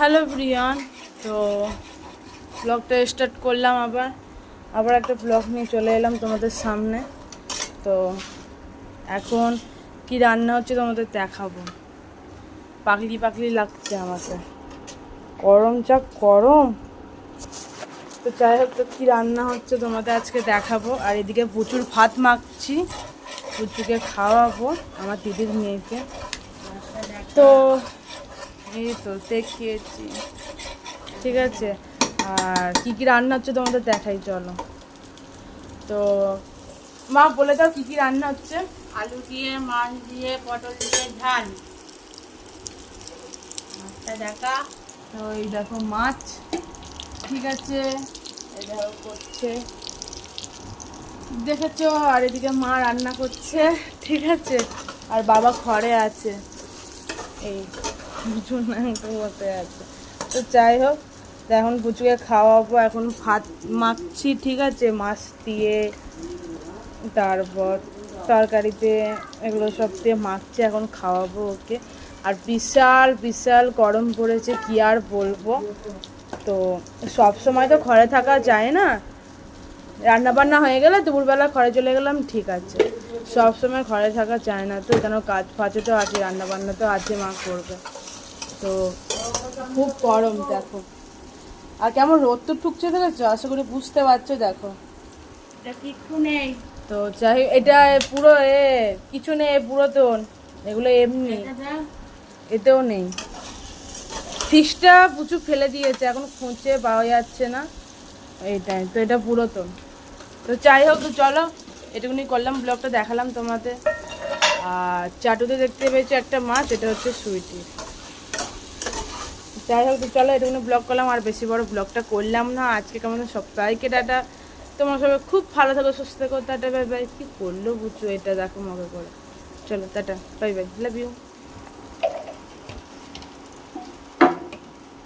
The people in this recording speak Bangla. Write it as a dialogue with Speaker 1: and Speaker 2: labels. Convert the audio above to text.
Speaker 1: হ্যালো প্রিয়ান, তো ব্লগটা স্টার্ট করলাম আবার। আবার একটা ব্লগ নিয়ে চলে এলাম তোমাদের সামনে। তো এখন কি রান্না হচ্ছে তোমাদের দেখাবো। পাকলি পাকলি লাগছে আমাকে। গরম যা গরম। তো যাই হোক, তো কী রান্না হচ্ছে তোমাদের আজকে দেখাবো। আর এদিকে প্রচুর ভাত মাখছি। প্রচুরকে খাওয়াবো আমার দিদির মেয়েকে। তো এই তো দেখিয়েছি। ঠিক আছে? আর কি কি রান্না হচ্ছে তোমাদের দেখাই চলো। তো মা বলে দাও কি কি রান্না হচ্ছে।
Speaker 2: আলু দিয়ে মাছ দিয়ে পটল দিয়ে ঝাল। মাছটা দেখা।
Speaker 1: তো এই দেখো মাছ। ঠিক আছে? এই দেখো করছে। দেখেছ? আর এদিকে মা রান্না করছে। ঠিক আছে? আর বাবা ঘরে আছে। এই। দুজন মতে আছে। তো যাই হোক, এখন পুচুকে খাওয়াবো, এখন ভাত মাখছি, ঠিক আছে? মাছ দিয়ে, তারপর তরকারিতে এগুলো সব দিয়ে মাখছি, এখন খাওয়াবো ওকে। আর বিশাল বিশাল গরম পড়েছে, কি আর বলব? তো সব সময় তো ঘরে থাকা যায় না। রান্না বান্না হয়ে গেলে দুপুরবেলা ঘরে চলে গেলাম, ঠিক আছে। সব সময় ঘরে থাকা যায় না, তো কেন কাজ ফাজও তো আছে রান্না বান্না তো আছে, মা করবে। তো খুব গরম দেখো। আর কেমন রোদ তো ঠুকছে দেখেছ? আশা করি বুঝতে পারছ দেখো।
Speaker 2: কিচ্ছু নেই।
Speaker 1: তো যাই এটা পুরো এ কিছু নেই পুরাতন। এগুলো এমনি। এতেও নেই। ফিসটা প্রচুর ফেলে দিয়েছে এখন খুঁজে পাওয়া যাচ্ছে না। এইটাই তো এটা পুরাতন। তো যাই হোক তো চলো এটুকুনি করলাম ব্লগটা দেখালাম তোমাদের। আর চাটুতে দেখতে পেয়েছি একটা মাছ এটা হচ্ছে সুইটি। যাই হোক, তো চলো এটুকুনি ব্লগ করলাম, আর বেশি বড় ব্লগটা করলাম না। আজকে কেমন সপ্তাহে ডাটা তোমার সবাই খুব ভালো থাকো, সুস্থ থাকো, টাটা বাই বাই কী করল বুঝছ? এটা দেখো মগে করে। চলো, tata bye bye love you